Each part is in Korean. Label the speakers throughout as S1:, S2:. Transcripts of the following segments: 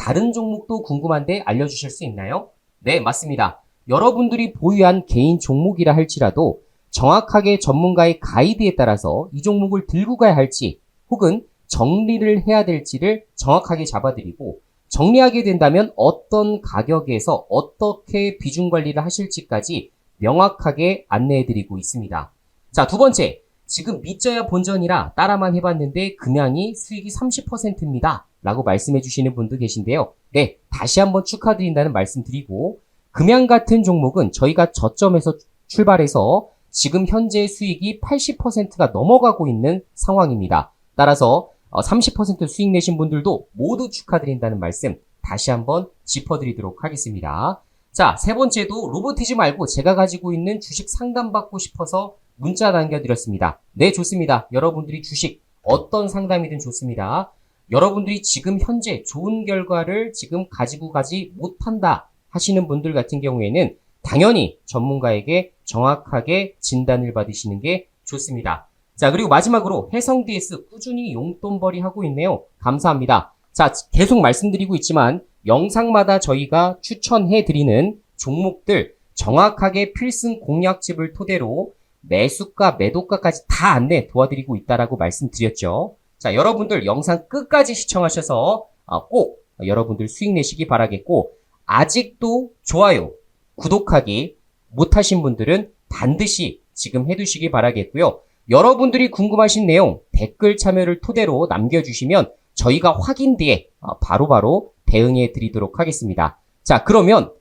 S1: 다른 종목도 궁금한데 알려주실 수 있나요? 네, 맞습니다. 여러분들이 보유한 개인 종목이라 할지라도 정확하게 전문가의 가이드에 따라서 이 종목을 들고 가야 할지 혹은 정리를 해야 될지를 정확하게 잡아드리고 정리하게 된다면 어떤 가격에서 어떻게 비중 관리를 하실지까지 명확하게 안내해드리고 있습니다. 자, 두 번째. 지금 믿져야 본전이라 따라만 해봤는데 금양이 수익이 30%입니다. 라고 말씀해 주시는 분도 계신데요. 네, 다시 한번 축하드린다는 말씀 드리고 금양 같은 종목은 저희가 저점에서 출발해서 지금 현재 수익이 80%가 넘어가고 있는 상황입니다. 따라서 30% 수익 내신 분들도 모두 축하드린다는 말씀 다시 한번 짚어드리도록 하겠습니다. 자, 세 번째도 로보티즈 말고 제가 가지고 있는 주식 상담받고 싶어서 문자 남겨드렸습니다. 네, 좋습니다. 여러분들이 주식 어떤 상담이든 좋습니다. 여러분들이 지금 현재 좋은 결과를 지금 가지고 가지 못한다 하시는 분들 같은 경우에는 당연히 전문가에게 정확하게 진단을 받으시는 게 좋습니다. 자, 그리고 마지막으로 해성 DS 꾸준히 용돈벌이 하고 있네요. 감사합니다. 자, 계속 말씀드리고 있지만 영상마다 저희가 추천해 드리는 종목들 정확하게 필승 공략집을 토대로 매수가, 매도가까지 다 안내 도와드리고 있다라고 말씀드렸죠. 자, 여러분들 영상 끝까지 시청하셔서 아, 꼭 여러분들 수익 내시기 바라겠고 아직도 좋아요, 구독하기 못하신 분들은 반드시 지금 해두시기 바라겠고요. 여러분들이 궁금하신 내용 댓글 참여를 토대로 남겨주시면 저희가 확인 뒤에 아, 바로 바로 대응해 드리도록 하겠습니다. 자, 그러면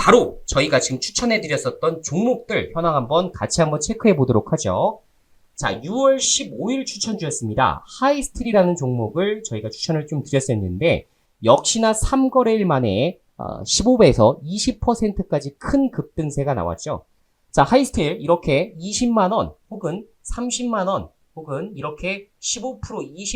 S1: 바로 저희가 지금 추천해 드렸었던 종목들 현황 한번 같이 한번 체크해 보도록 하죠. 자, 6월 15일 추천주였습니다. 하이스틸이라는 종목을 저희가 추천을 좀 드렸었는데 역시나 3거래일 만에 15배에서 20%까지 큰 급등세가 나왔죠. 자, 하이스틸 이렇게 20만 원 혹은 30만 원 혹은 이렇게 15%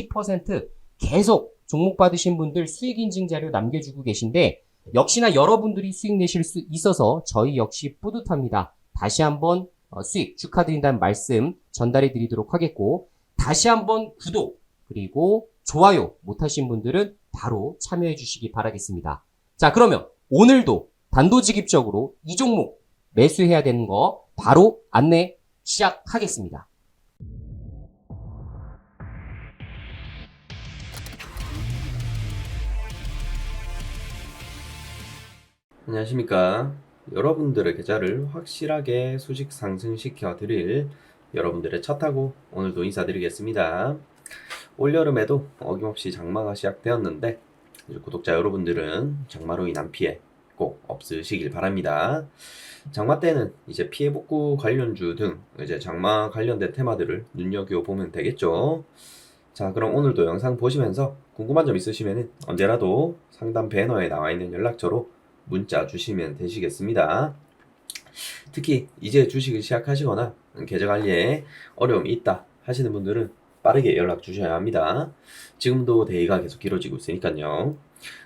S1: 20% 계속 종목 받으신 분들 수익 인증 자료 남겨주고 계신데 역시나 여러분들이 수익 내실 수 있어서 저희 역시 뿌듯합니다. 다시 한번 어, 수익 축하드린다는 말씀 전달해 드리도록 하겠고 다시 한번 구독 그리고 좋아요 못하신 분들은 바로 참여해 주시기 바라겠습니다. 자 그러면 오늘도 단도직입적으로 이 종목 매수해야 되는 거 바로 안내 시작하겠습니다.
S2: 안녕하십니까. 여러분들의 계좌를 확실하게 수직 상승시켜 드릴 여러분들의 차 타고 오늘도 인사드리겠습니다. 올여름에도 어김없이 장마가 시작되었는데 구독자 여러분들은 장마로 인한 피해 꼭 없으시길 바랍니다. 장마 때는 이제 피해 복구 관련주 등 이제 장마 관련된 테마들을 눈여겨 보면 되겠죠. 자, 그럼 오늘도 영상 보시면서 궁금한 점 있으시면 언제라도 상담 배너에 나와 있는 연락처로 문자 주시면 되시겠습니다. 특히 이제 주식을 시작하시거나 계좌 관리에 어려움이 있다 하시는 분들은 빠르게 연락 주셔야 합니다. 지금도 대기가 계속 길어지고 있으니까요.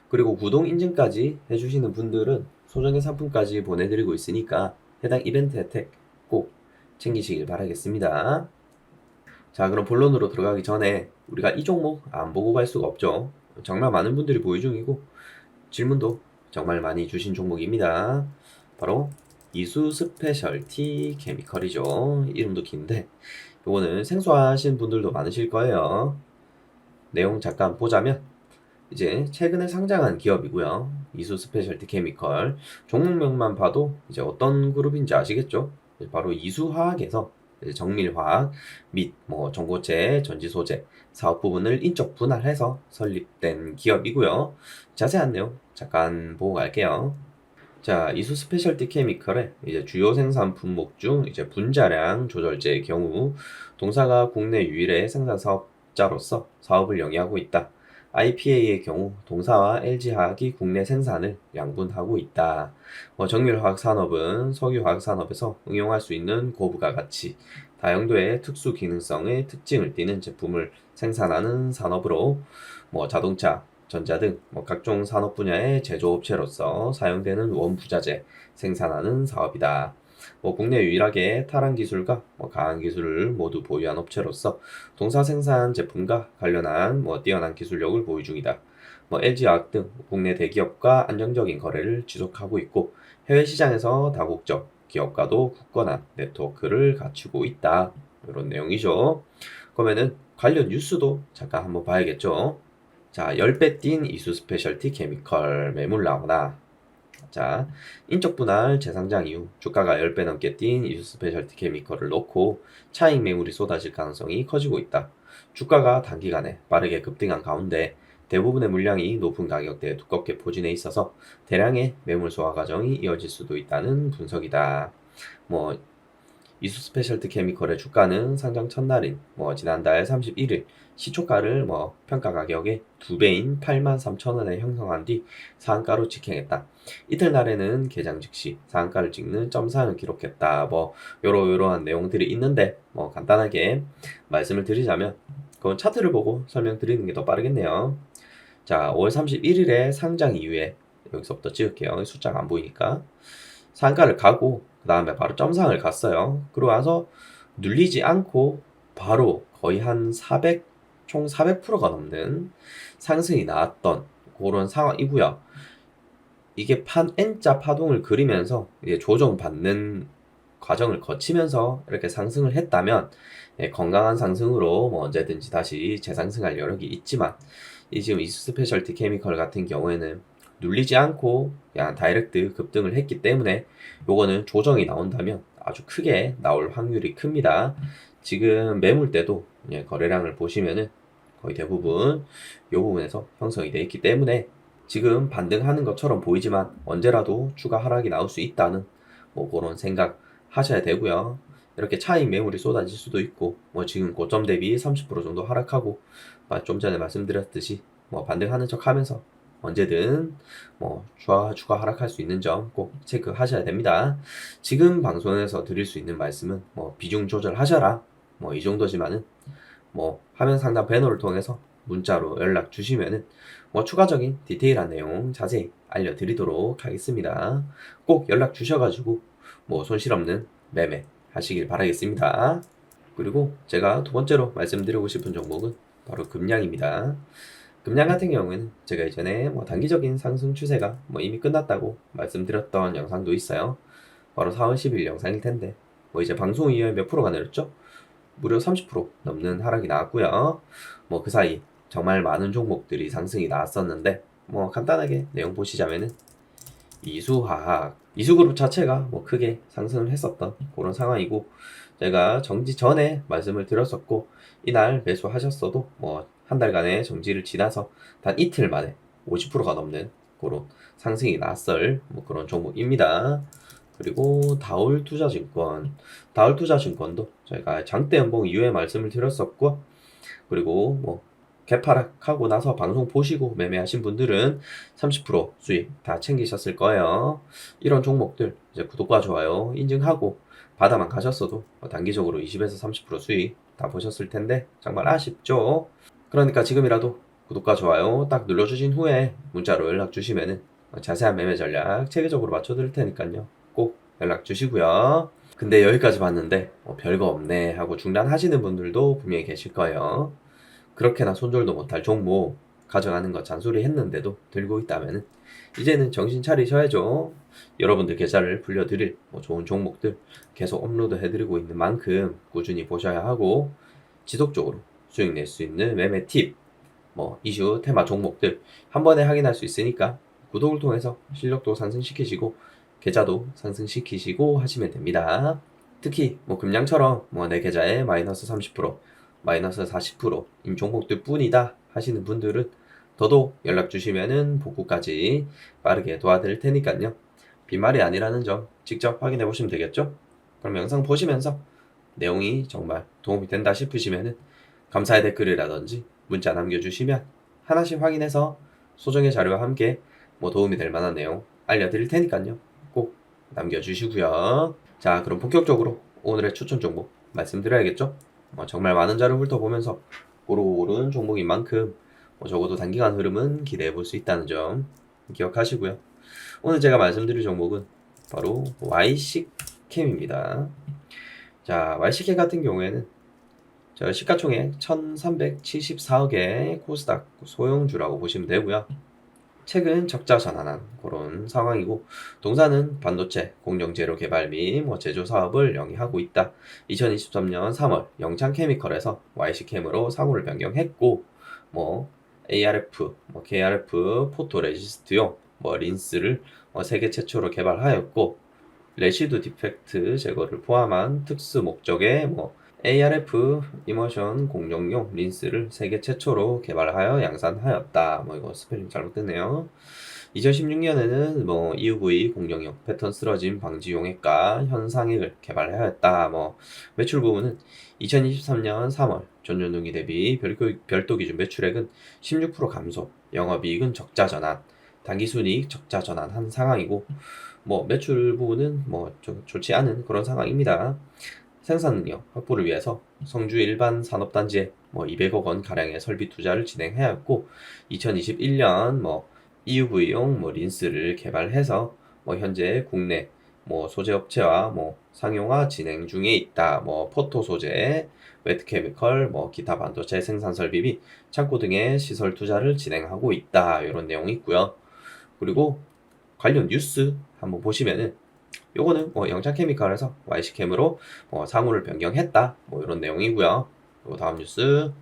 S2: 그리고 구독 인증까지 해주시는 분들은 소정의 상품까지 보내드리고 있으니까 해당 이벤트 혜택 꼭 챙기시길 바라겠습니다. 자, 그럼 본론으로 들어가기 전에 우리가 이 종목 안 보고 갈 수가 없죠. 정말 많은 분들이 보유 중이고 질문도 정말 많이 주신 종목입니다. 바로 이수 스페셜티 케미컬이죠. 이름도 긴데 요거는 생소하신 분들도 많으실 거예요. 내용 잠깐 보자면 이제 최근에 상장한 기업이고요. 이수 스페셜티 케미컬 종목명만 봐도 이제 어떤 그룹인지 아시겠죠? 바로 이수화학에서 정밀화학 및 뭐 전고체, 전지소재 사업 부분을 인적 분할해서 설립된 기업이고요. 자세한 내용 잠깐 보고 갈게요. 자, 이수 스페셜티 케미컬의 이제 주요 생산 품목 중 이제 분자량 조절제의 경우 동사가 국내 유일의 생산 사업자로서 사업을 영위하고 있다. IPA의 경우 동사와 LG화학이 국내 생산을 양분하고 있다. 뭐 정밀화학 산업은 석유화학 산업에서 응용할 수 있는 고부가 가치, 다용도의 특수 기능성의 특징을 띠는 제품을 생산하는 산업으로 뭐 자동차, 전자 등 뭐 각종 산업 분야의 제조업체로서 사용되는 원부자재 생산하는 사업이다. 뭐 국내 유일하게 탈환 기술과 뭐 가한 기술을 모두 보유한 업체로서 동사 생산 제품과 관련한 뭐 뛰어난 기술력을 보유 중이다. 뭐 LG화학 등 국내 대기업과 안정적인 거래를 지속하고 있고 해외 시장에서 다국적 기업과도 굳건한 네트워크를 갖추고 있다. 이런 내용이죠. 그러면은 관련 뉴스도 잠깐 한번 봐야겠죠. 자, 10배 뛴 이수 스페셜티 케미컬 매물 나오나. 자, 인적 분할 재상장 이후 주가가 10배 넘게 뛴 이수 스페셜티 케미컬을 놓고 차익 매물이 쏟아질 가능성이 커지고 있다. 주가가 단기간에 빠르게 급등한 가운데 대부분의 물량이 높은 가격대에 두껍게 포진해 있어서 대량의 매물 소화 과정이 이어질 수도 있다는 분석이다. 뭐 이수 스페셜티 케미컬의 주가는 상장 첫날인 뭐 지난달 31일 시초가를 뭐 평가 가격의 두 배인 83,000원에 형성한 뒤 상한가로 직행했다. 이틀날에는 개장 즉시 상한가를 찍는 점상을 기록했다. 뭐 요러 요러한 내용들이 있는데 뭐 간단하게 말씀을 드리자면 그건 차트를 보고 설명드리는 게 더 빠르겠네요. 자, 5월 31일에 상장 이후에 여기서부터 찍을게요. 숫자가 안 보이니까. 상가를 가고 그 다음에 바로 점상을 갔어요. 그러고 나서 눌리지 않고 바로 거의 한 400, 총 400%가 넘는 상승이 나왔던 그런 상황이고요. 이게 판 N자 파동을 그리면서 조정받는 과정을 거치면서 이렇게 상승을 했다면 예, 건강한 상승으로 뭐 언제든지 다시 재상승할 여력이 있지만 이 지금 이수 스페셜티 케미컬 같은 경우에는 눌리지 않고 그냥 다이렉트 급등을 했기 때문에 요거는 조정이 나온다면 아주 크게 나올 확률이 큽니다. 지금 매물대도 예, 거래량을 보시면은 거의 대부분 요 부분에서 형성이 되어 있기 때문에 지금 반등하는 것처럼 보이지만 언제라도 추가 하락이 나올 수 있다는 뭐 그런 생각 하셔야 되고요. 이렇게 차익 매물이 쏟아질 수도 있고 뭐 지금 고점 대비 30% 정도 하락하고 아, 좀 전에 말씀드렸듯이 뭐 반등하는 척 하면서 언제든 뭐 추가 추가 하락할 수 있는 점 꼭 체크하셔야 됩니다. 지금 방송에서 드릴 수 있는 말씀은 뭐 비중 조절하셔라 뭐 이 정도지만은 뭐 화면 상단 배너를 통해서 문자로 연락 주시면은 뭐 추가적인 디테일한 내용 자세히 알려드리도록 하겠습니다. 꼭 연락 주셔가지고 뭐 손실 없는 매매 하시길 바라겠습니다. 그리고 제가 두 번째로 말씀드리고 싶은 종목은 바로 금량입니다. 금량 같은 경우에는 제가 이전에 뭐 단기적인 상승 추세가 뭐 이미 끝났다고 말씀드렸던 영상도 있어요. 바로 4월 10일 영상일 텐데 뭐 이제 방송 이후에 몇 프로가 내렸죠? 무려 30% 넘는 하락이 나왔고요. 뭐 그 사이 정말 많은 종목들이 상승이 나왔었는데 뭐 간단하게 내용 보시자면은 이수화학 이수그룹 자체가 뭐 크게 상승을 했었던 그런 상황이고 제가 정지 전에 말씀을 드렸었고 이날 매수하셨어도 뭐 한 달간의 정지를 지나서 단 이틀 만에 50%가 넘는 그런 상승이 났을 뭐 그런 종목입니다. 그리고 다울 투자증권, 다울 투자증권도 저희가 장대 연봉 이후에 말씀을 드렸었고 그리고 뭐 개파락하고 나서 방송 보시고 매매하신 분들은 30% 수익 다 챙기셨을 거예요. 이런 종목들 이제 구독과 좋아요 인증하고 바다만 가셨어도 뭐 단기적으로 20에서 30% 수익 다 보셨을 텐데 정말 아쉽죠. 그러니까 지금이라도 구독과 좋아요 딱 눌러주신 후에 문자로 연락 주시면은 어, 자세한 매매 전략 체계적으로 맞춰드릴 테니까요. 꼭 연락 주시고요. 근데 여기까지 봤는데 어, 별거 없네 하고 중단하시는 분들도 분명히 계실 거예요. 그렇게나 손절도 못할 종목 가져가는 거 잔소리 했는데도 들고 있다면 이제는 정신 차리셔야죠. 여러분들 계좌를 불려드릴 뭐 좋은 종목들 계속 업로드 해드리고 있는 만큼 꾸준히 보셔야 하고 지속적으로 수익 낼 수 있는 매매 팁, 뭐 이슈, 테마 종목들 한 번에 확인할 수 있으니까 구독을 통해서 실력도 상승시키시고 계좌도 상승시키시고 하시면 됩니다. 특히 뭐 금양처럼 뭐 내 계좌에 마이너스 30%, 마이너스 40%인 종목들 뿐이다 하시는 분들은 더더욱 연락 주시면은 복구까지 빠르게 도와드릴 테니까요. 빈말이 아니라는 점 직접 확인해 보시면 되겠죠? 그럼 영상 보시면서 내용이 정말 도움이 된다 싶으시면은 감사의 댓글이라든지 문자 남겨주시면 하나씩 확인해서 소정의 자료와 함께 뭐 도움이 될 만한 내용 알려드릴 테니까요. 꼭 남겨주시고요. 자, 그럼 본격적으로 오늘의 추천 종목 말씀드려야겠죠? 뭐 정말 많은 자료 훑어보면서 고르고 고른 종목인 만큼 뭐 적어도 단기간 흐름은 기대해 볼 수 있다는 점 기억하시고요. 오늘 제가 말씀드릴 종목은 바로 YC캠입니다. 자, YC캠 같은 경우에는 저 시가총액 1374억의 코스닥 소형주라고 보시면 되고요. 최근 적자 전환한 그런 상황이고 동사는 반도체 공정제로 개발 및 뭐 제조 사업을 영위하고 있다. 2023년 3월 영창케미컬에서 YC캠으로 상호를 변경했고 뭐 ARF, 뭐 KRF 포토레지스트용 뭐 린스를 어, 세계 최초로 개발하였고 레시드 디펙트 제거를 포함한 특수 목적의 뭐 ARF 이머션 공정용 린스를 세계 최초로 개발하여 양산하였다. 뭐 이거 스펠링 잘못됐네요. 2016년에는 뭐 EUV 공정용 패턴 쓰러짐 방지 용액과 현상액을 개발하였다. 뭐 매출 부분은 2023년 3월 전년 동기 대비 별도, 기준 매출액은 16% 감소, 영업이익은 적자 전환, 당기순이익 적자 전환한 상황이고 뭐 매출 부분은 뭐좀 좋지 않은 그런 상황입니다. 생산 능력 확보를 위해서 성주 일반 산업단지에 뭐 200억 원 가량의 설비 투자를 진행하였고 2021년 뭐 EUV용 뭐 린스를 개발해서 뭐 현재 국내 뭐 소재 업체와 뭐 상용화 진행 중에 있다. 뭐 포토 소재, 웨트 케미컬, 뭐 기타 반도체 생산 설비 및 창고 등의 시설 투자를 진행하고 있다. 이런 내용이 있고요. 그리고 관련 뉴스 한번 보시면은 요거는 뭐 영창 케미칼에서 YC캠으로 뭐 상호를 변경했다. 뭐 이런 내용이고요. 그리고 다음 뉴스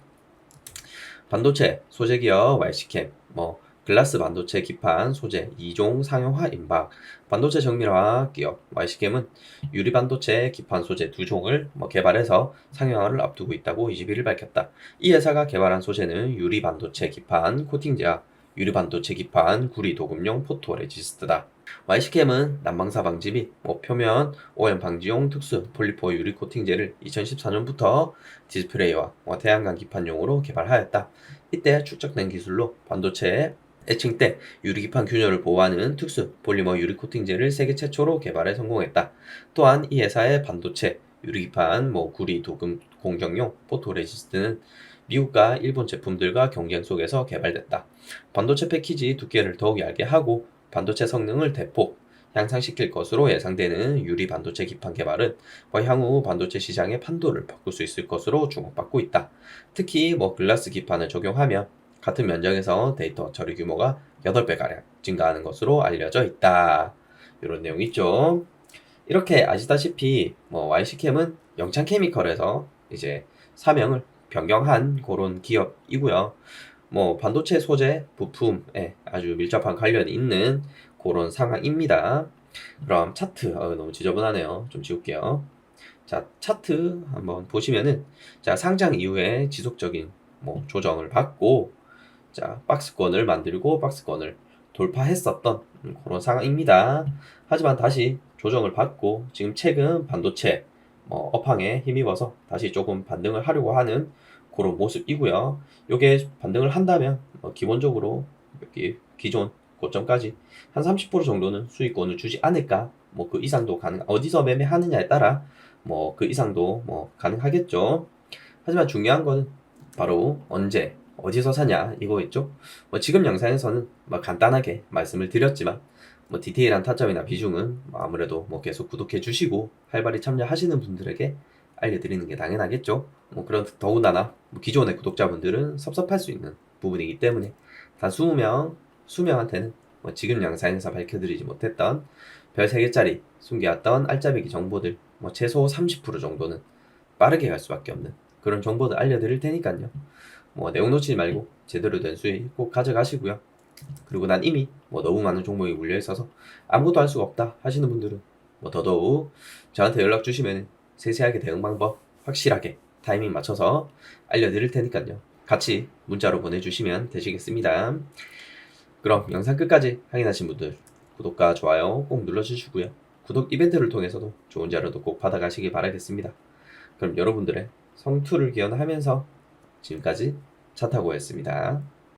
S2: 반도체 소재 기업 YC캠 뭐 글라스 반도체 기판 소재 2종 상용화 임박 반도체 정밀화 기업 YC캠은 유리 반도체 기판 소재 두 종을 뭐 개발해서 상용화를 앞두고 있다고 21일 밝혔다. 이 회사가 개발한 소재는 유리 반도체 기판 코팅제와 유리 반도체 기판 구리 도금용 포토 레지스트다. YC캠은 난방사 방지 및 뭐 표면 오염 방지용 특수 폴리포 유리 코팅제를 2014년부터 디스플레이와 뭐 태양광 기판용으로 개발하였다. 이때 축적된 기술로 반도체 애칭 때 유리기판 균열을 보호하는 특수 폴리머 유리 코팅제를 세계 최초로 개발에 성공했다. 또한 이 회사의 반도체 유리기판, 뭐 구리, 도금 공정용 포토레지스트는 미국과 일본 제품들과 경쟁 속에서 개발됐다. 반도체 패키지 두께를 더욱 얇게 하고 반도체 성능을 대폭 향상시킬 것으로 예상되는 유리 반도체 기판 개발은 뭐 향후 반도체 시장의 판도를 바꿀 수 있을 것으로 주목받고 있다. 특히 뭐 글라스 기판을 적용하면 같은 면적에서 데이터 처리 규모가 8배가량 증가하는 것으로 알려져 있다. 이런 내용이 있죠. 이렇게 아시다시피 뭐 YC캠은 영창 케미컬에서 이제 사명을 변경한 그런 기업이고요. 뭐 반도체 소재 부품에 아주 밀접한 관련이 있는 그런 상황입니다. 그럼 차트 어, 너무 지저분하네요. 좀 지울게요. 자 차트 한번 보시면은 자 상장 이후에 지속적인 뭐 조정을 받고 자 박스권을 만들고 박스권을 돌파했었던 그런 상황입니다. 하지만 다시 조정을 받고 지금 최근 반도체 뭐 업황에 힘입어서 다시 조금 반등을 하려고 하는 그런 모습이고요. 요게 반등을 한다면 뭐 기본적으로 여기 기존 고점까지 한 30% 정도는 수익권을 주지 않을까. 뭐 그 이상도 가능. 어디서 매매하느냐에 따라 뭐 그 이상도 뭐 가능하겠죠. 하지만 중요한 거는 바로 언제 어디서 사냐 이거 있죠? 뭐 지금 영상에서는 뭐 간단하게 말씀을 드렸지만 뭐 디테일한 타점이나 비중은 뭐 아무래도 뭐 계속 구독해 주시고 활발히 참여하시는 분들에게 알려드리는 게 당연하겠죠. 뭐 그런 더군다나 뭐 기존의 구독자분들은 섭섭할 수 있는 부분이기 때문에 단 20명, 20명한테는 뭐 지금 영상에서 밝혀드리지 못했던 별 3개짜리 숨겨왔던 알짜배기 정보들 뭐 최소 30% 정도는 빠르게 갈 수밖에 없는 그런 정보들 알려드릴 테니까요. 뭐 내용 놓치지 말고 제대로 된 수익 꼭 가져가시고요. 그리고 난 이미 뭐 너무 많은 종목이 물려 있어서 아무것도 할 수가 없다 하시는 분들은 뭐 더더욱 저한테 연락 주시면 세세하게 대응 방법 확실하게 타이밍 맞춰서 알려드릴 테니까요. 같이 문자로 보내주시면 되시겠습니다. 그럼 영상 끝까지 확인하신 분들 구독과 좋아요 꼭 눌러주시고요. 구독 이벤트를 통해서도 좋은 자료도 꼭 받아가시기 바라겠습니다. 그럼 여러분들의 성투를 기원하면서 지금까지 차 타고였습니다.